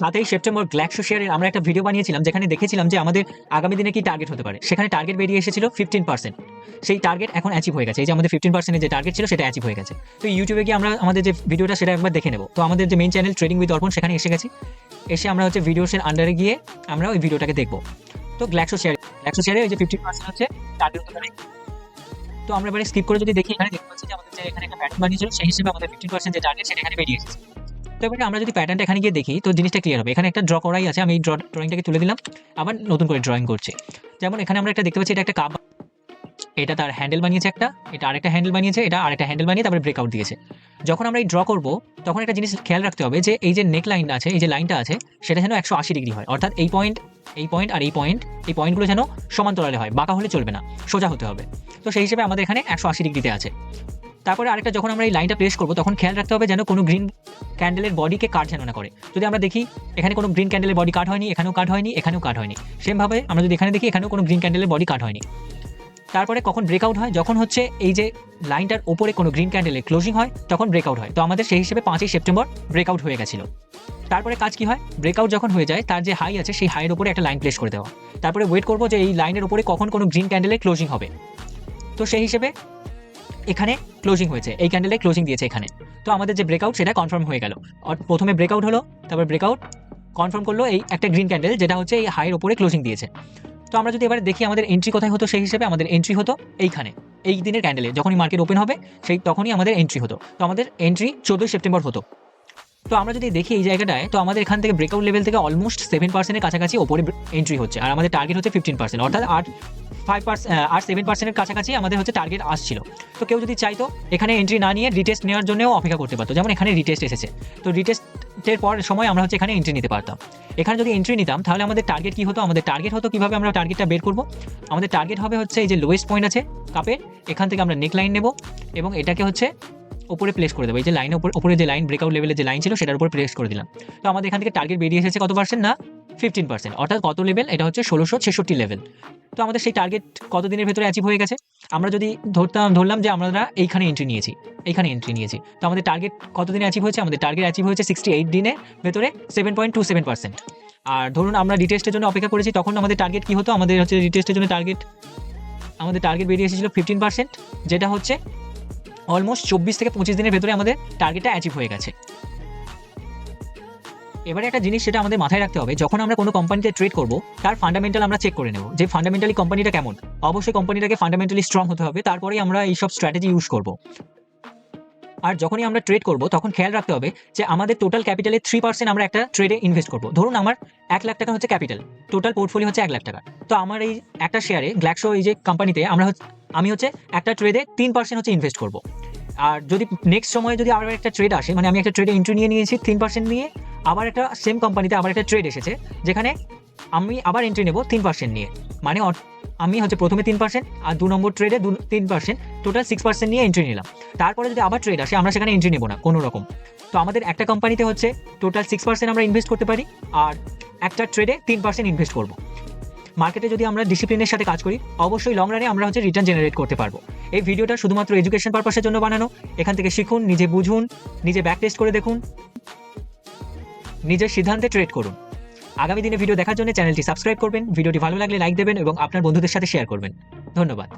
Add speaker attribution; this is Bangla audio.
Speaker 1: সাতই সেপ্টেম্বর গ্ল্যাক্সো শেয়ারের আমরা একটা ভিডিও বানিয়েছিলাম, যেখানে দেখেছিলাম যে আমাদের আগামী দিনে কি টার্গেট হতে পারে। সেখানে টার্গেট বেরিয়ে এসেছিল ফিফটিন পার্সেন্ট সেই টার্গেট এখন অ্যাচিভ হয়ে গেছে। এই যে আমাদের ফিফটিন পার্সেন্টের যে টার্গেট ছিল, সেটা অ্যাচিভ হয়ে গেছে। তো ইউটিউবে গিয়ে আমরা আমাদের যে ভিডিওটা সেটা একবার দেখে নেব। তো আমাদের যে মেইন চ্যানেল ট্রেডিং উইথ অর্পণ সেখানে এসে গেছি। এসে আমরা হচ্ছে ভিডিওসের আন্ডারে গিয়ে আমরা ওই ভিডিওটাকে দেখব। তো গ্ল্যাক্সো শেয়ার গ্ল্যাক্সো শেয়ারে ওই যে ফিফটিন পার্সেন্ট হচ্ছে টার্গেট হতে পারে। তো আমরা এবারে স্কিপ করে যদি দেখি, এখানে দেখতে পাচ্ছি যে আমাদের যে এখানে একটা প্যাটার্ন বানিয়েছিল, সেই হিসেবে আমাদের ফিফটিন পার্সেন্ট যে টার্গেট সেটা এখানে বেরিয়ে এসেছে। তো এবারে আমরা যদি প্যাটার্নটা এখানে গিয়ে দেখি, তো জিনিসটা ক্লিয়ার হবে। এখানে একটা ড্র করাই আছে, আমি এই ড্র ড্রয়িংটাকে তুলে দিলাম, আবার নতুন করে ড্রয়িং করছি। যেমন এখানে আমরা একটা দেখতে পাচ্ছি, এটা একটা কাপ এটা তার হ্যান্ডেল বানিয়েছে একটা, এটা আরেকটা হ্যান্ডেল বানিয়েছে, এটা আরেকটা হ্যান্ডেল বানিয়ে তারপরে ব্রেকআউট দিয়েছে। যখন আমরা এই ড্র করব, তখন একটা জিনিস খেয়াল রাখতে হবে যে, এই যে নেক লাইনটা আছে, এই যে লাইনটা আছে, সেটা যেন একশো আশি ডিগ্রি হয়। অর্থাৎ এই পয়েন্ট এই পয়েন্ট আর এই পয়েন্ট এই পয়েন্টগুলো যেন সমান্তরালে হয়, বাঁকা হলে চলবে না, সোজা হতে হবে। তো সেই হিসেবে আমাদের এখানে একশো আশি ডিগ্রিতে আছে। তারপরে আরেকটা, যখন আমরা এই লাইনটা প্রেস করব, তখন খেয়াল রাখতে হবে যেন কোনো গ্রিন ক্যান্ডেলের বডিকে কাট যেন না করে। যদি আমরা দেখি, এখানে কোনো গ্রিন ক্যান্ডেলের বডি কাট হয়নি, এখানেও কাট হয়নি, এখানেও কাট হয়নি। সেমভাবে আমরা যদি এখানে দেখি, এখানেও কোনো গ্রিন ক্যান্ডেলের বডি কাট হয়নি। তারপরে কখন ব্রেকআউট হয়? যখন হচ্ছে এই যে লাইনটার ওপরে কোনো গ্রিন ক্যান্ডেলে ক্লোজিং হয়, তখন ব্রেকআউট হয়। তো আমাদের সেই হিসেবে পাঁচই সেপ্টেম্বর ব্রেকআউট হয়ে গেছিল। তারপরে কাজ কি হয়? ব্রেকআউট যখন হয়ে যায়, তার যে হাই আছে, সেই হাইয়ের উপরে একটা লাইন প্লেস করে দেওয়া। তারপরে ওয়েট করব যে এই লাইনের উপরে কখন কোনো গ্রিন ক্যান্ডেলে ক্লোজিং হবে। তো সেই হিসেবে এখানে ক্লোজিং হয়েছে, এই ক্যান্ডেলে ক্লোজিং দিয়েছে এখানে। তো আমাদের যে ব্রেকআউট সেটা কনফার্ম হয়ে গেল। প্রথমে ব্রেকআউট হলো, তারপর ব্রেকআউট কনফার্ম করল এই একটা গ্রিন ক্যান্ডেল যেটা হচ্ছে এই হাইয়ের ওপরে ক্লোজিং দিয়েছে। তো আমরা যদি এবার দেখি আমাদের এন্ট্রি কোথায় হতো, সেই হিসেবে আমাদের এন্ট্রি হতো এইখানে, এই দিনের ক্যান্ডেলে যখনই মার্কেট ওপেন হবে, সেই তখনই আমাদের এন্ট্রি হতো। তো আমাদের এন্ট্রি চোদ্দোই সেপ্টেম্বর হতো। তো আমরা যদি দেখি এই জায়গাটায়, তো আমাদের এখান থেকে ব্রেকআউট লেভেল থেকে অলমোস্ট সেভেন পার্সেন্টের কাছাকাছি ওপরে এন্ট্রি হচ্ছে। আর আমাদের টার্গেট হচ্ছে ফিফটিন পার্সেন্ট অর্থাৎ আট ফাইভ আর সেভেন পার্সেন্টের কাছাকাছি আমাদের হচ্ছে টার্গেট আসছিল। তো কেউ যদি চাইতো, এখানে এন্ট্রি না নিয়ে রিটেস্ট নেওয়ার জন্যও অপেক্ষা করতে পারতো। যেমন এখানে রিটেস্ট এসেছে। তো রিটেস্টের পর সময় আমরা হচ্ছে এখানে এন্ট্রি নিতে পারতাম। এখানে যদি এন্ট্রি নিতাম, তাহলে আমাদের টার্গেট কি হতো? আমাদের টার্গেট হতো কীভাবে আমরা টার্গেটটা বের করব? আমাদের টার্গেট হবে হচ্ছে এই যে লোয়েস্ট পয়েন্ট আছে কাপের এখান থেকে আমরা নেক লাইন নেব এবং এটাকে হচ্ছে ওপরে প্লেস করে দেবো। এই যে লাইনের উপরে উপরে যে লাইন ব্রেকআউট লেভেলের যে লাইন ছিল, সেটার উপর প্লেস করে দিলাম। তো আমাদের এখান থেকে টার্গেট বেরিয়ে এসেছে কত পার্সেন্ট না? ফিফটিন পার্সেন্ট অর্থাৎ কত লেভেল এটা হচ্ছে ষোলোশো ছেষট্টি লেভেল তো আমাদের সেই টার্গেট কত দিনের ভেতরে অ্যাচিভ হয়ে গেছে? আমরা যদি ধরতাম, ধরলাম যে আমরা এইখানে এন্ট্রি নিয়েছি, এইখানে এন্ট্রি নিয়েছি। তো আমাদের টার্গেট কত দিনে অ্যাচিভ হয়েছে? আমাদের টার্গেট অ্যাচিভ হয়েছে সিক্সটি এইট দিনের ভেতরে seven point two seven percent আর ধরুন আমরা রিটেস্টের জন্য অপেক্ষা করেছি, তখন আমাদের টার্গেট কী হতো? আমাদের হচ্ছে রিটেস্টের জন্য টার্গেট আমাদের টার্গেট বেরিয়ে এসেছিল ফিফটিন পার্সেন্ট যেটা হচ্ছে অলমোস্ট চব্বিশ থেকে পঁচিশ দিনের ভেতরে আমাদের টার্গেটটা অ্যাচিভ হয়ে গেছে। এবারে একটা জিনিস সেটা আমাদের মাথায় রাখতে হবে, যখন আমরা কোনো কোম্পানিতে ট্রেড করব, তার ফান্ডামেন্টাল আমরা চেক করে নেব যে ফান্ডামেন্টালি কোম্পানিটা কেমন। অবশ্যই কোম্পানিটাকে ফান্ডামেন্টালি স্ট্রং হতে হবে, তারপরেই আমরা এইসব স্ট্র্যাটেজি ইউজ করব। আর যখনই আমরা ট্রেড করব, তখন খেয়াল রাখতে হবে যে আমাদের টোটাল ক্যাপিটালে থ্রি পার্সেন্ট আমরা একটা ট্রেডে ইনভেস্ট করব। ধরুন আমার এক লাখ টাকা হচ্ছে ক্যাপিটাল টোটাল পোর্টফোলিও হচ্ছে এক লাখ টাকা। তো আমার এই একটা শেয়ারে গ্ল্যাক্সো এই যে কোম্পানিতে আমরা আমি হচ্ছে একটা ট্রেডে তিন পার্সেন্ট হচ্ছে ইনভেস্ট করব। আর যদি নেক্সট সময়ে যদি আবার একটা ট্রেড আসে মানে আমি একটা ট্রেডে এন্ট্রি নিয়ে নিয়েছি তিন পার্সেন্ট নিয়ে আবার একটা সেম কোম্পানিতে আবার একটা ট্রেড এসেছে, যেখানে আমি আবার এন্ট্রি নেব তিন পার্সেন্ট নিয়ে। মানে আমি হচ্ছে প্রথমে তিন পার্সেন্ট আর দু নম্বর ট্রেডে দু তিন পার্সেন্ট টোটাল সিক্স পার্সেন্ট নিয়ে এন্ট্রি নিলাম। তারপরে যদি আবার ট্রেড আসে, আমরা সেখানে এন্ট্রি নেব না, কোনো রকম। তো আমাদের একটা কোম্পানিতে হচ্ছে টোটাল সিক্স পার্সেন্ট আমরা ইনভেস্ট করতে পারি, আর একটা ট্রেডে তিন পার্সেন্ট ইনভেস্ট করব। মার্কেটে যদি আমরা ডিসিপ্লিনের সাথে কাজ করি, অবশ্যই লং রানে আমরা হচ্ছে রিটার্ন জেনারেট করতে পারব। এই ভিডিওটা শুধুমাত্র এডুকেশন পারপাসের জন্য বানানো। এখান থেকে শিখুন, নিজে বুঝুন, নিজে ব্যাক টেস্ট করে দেখুন। নিজের সিদ্ধান্তে ট্রেড করুন। আগামী দিনে ভিডিও দেখার জন্য চ্যানেলটি সাবস্ক্রাইব করবেন ভিডিওটি ভালো লাগলে লাইক দেবেন এবং আপনার বন্ধুদের সাথে শেয়ার করবেন। ধন্যবাদ।